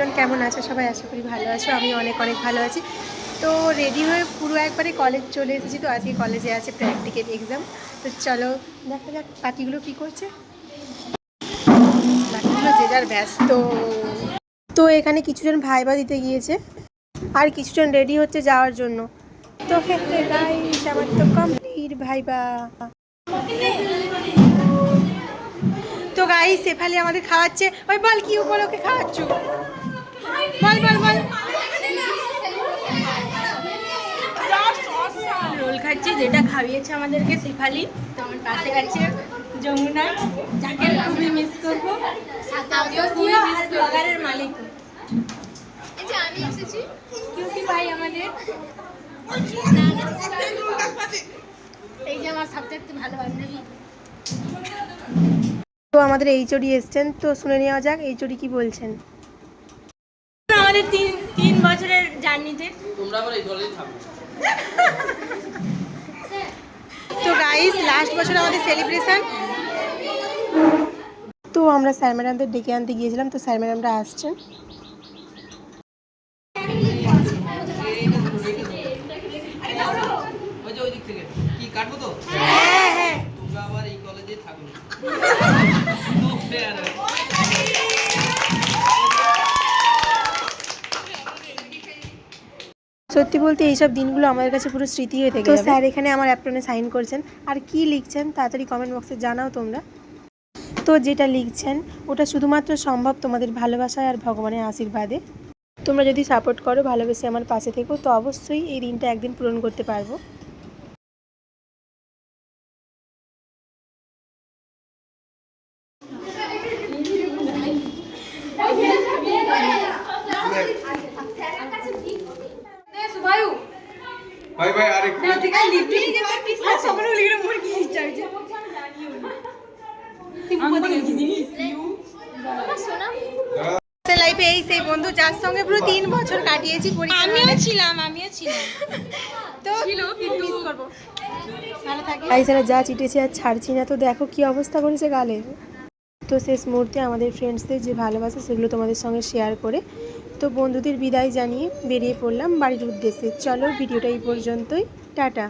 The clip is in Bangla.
এভরিওয়ান কেমন আছো? সবাই আশা করি ভালো আছো আমি অনেক অনেক ভালো আছি। তো রেডি হয়ে পুরো একবারে কলেজ চলে এসেছি তো, আজকে কলেজে আছে প্র্যাকটিক্যাল এক্সাম তো চলো দেখা যাক বাকিগুলো কী করছে। বাকিগুলো যে যার ব্যস্ত। তো এখানে কিছুজন ভাইবা দিতে গিয়েছে, আর কিছুজন রেডি হচ্ছে যাওয়ার জন্য। তো ক্ষেত্রে গাইস আমার তো কমপ্লিট ভাইবা। তো গাই শেফালি আমাদের খাওয়াচ্ছে। ওই বল কি উপলক্ষে খাওয়াচ্ছ? বল বল বল রোল খাচ্ছি যেটা খাইয়েছে আমাদেরকে শেফালি তো আমার পাশে আছে যমুনা যাকে খুবই মিস করব। ব্লগারের মালিক। কিউটি ভাই আমাদের। এই যে আমার সবচেয়ে ভালো বান্ধবী। তো আমাদের এইচওডি এসছেন তো শুনে নেওয়া যাক এইচওডি কি বলছেন? আমাদের তিন তিন বছরের জার্নিতে। তোমরা আবার এই দলেই থাকো। তো গাইস লাস্ট বছর আমাদের সেলিব্রেশন তো আমরা স্যার ম্যাডামদের ডেকে আনতে গিয়েছিলাম তো স্যার ম্যাডামরা আসছেন। কাটবো তো? হ্যাঁ হ্যাঁ। তোমরা আবার এই কলেজে থাকো সত্যি বলতে এইসব দিনগুলো আমাদের কাছে পুরো স্মৃতি হয়ে থাকে তো স্যার এখানে আমার অ্যাপ্রনে সাইন করছেন। আর কি লিখছেন তাড়াতাড়ি কমেন্ট বক্সে জানাও তোমরা। তো যেটা লিখছেন ওটা শুধুমাত্র সম্ভব তোমাদের ভালোবাসায় আর ভগবানের আশীর্বাদে। তোমরা যদি সাপোর্ট করো ভালোবেসে আমার পাশে থেকো তো অবশ্যই এই দিনটা একদিন পূরণ করতে পারব। ভাই ভাই আরেকটু লাইফে এই সেই বন্ধু যার সঙ্গে পুরো তিন বছর কাটিয়েছি আমিও ছিলাম আমিও ছিলাম। তো কিন্তু মিস করব? ভালো থাকিস। আইসারা যা চিটেছে আর ছাড়ছি না তো দেখো কি অবস্থা করেছে গালে। তো শেষ মুহূর্তে আমাদের ফ্রেন্ডসদের যে ভালোবাসা সেগুলো তোমাদের সঙ্গে শেয়ার করে তো বন্ধুদের বিদায় জানিয়ে বেরিয়ে পড়লাম বাড়ির উদ্দেশ্যে। চলো ভিডিওটা এই পর্যন্তই। টাটা।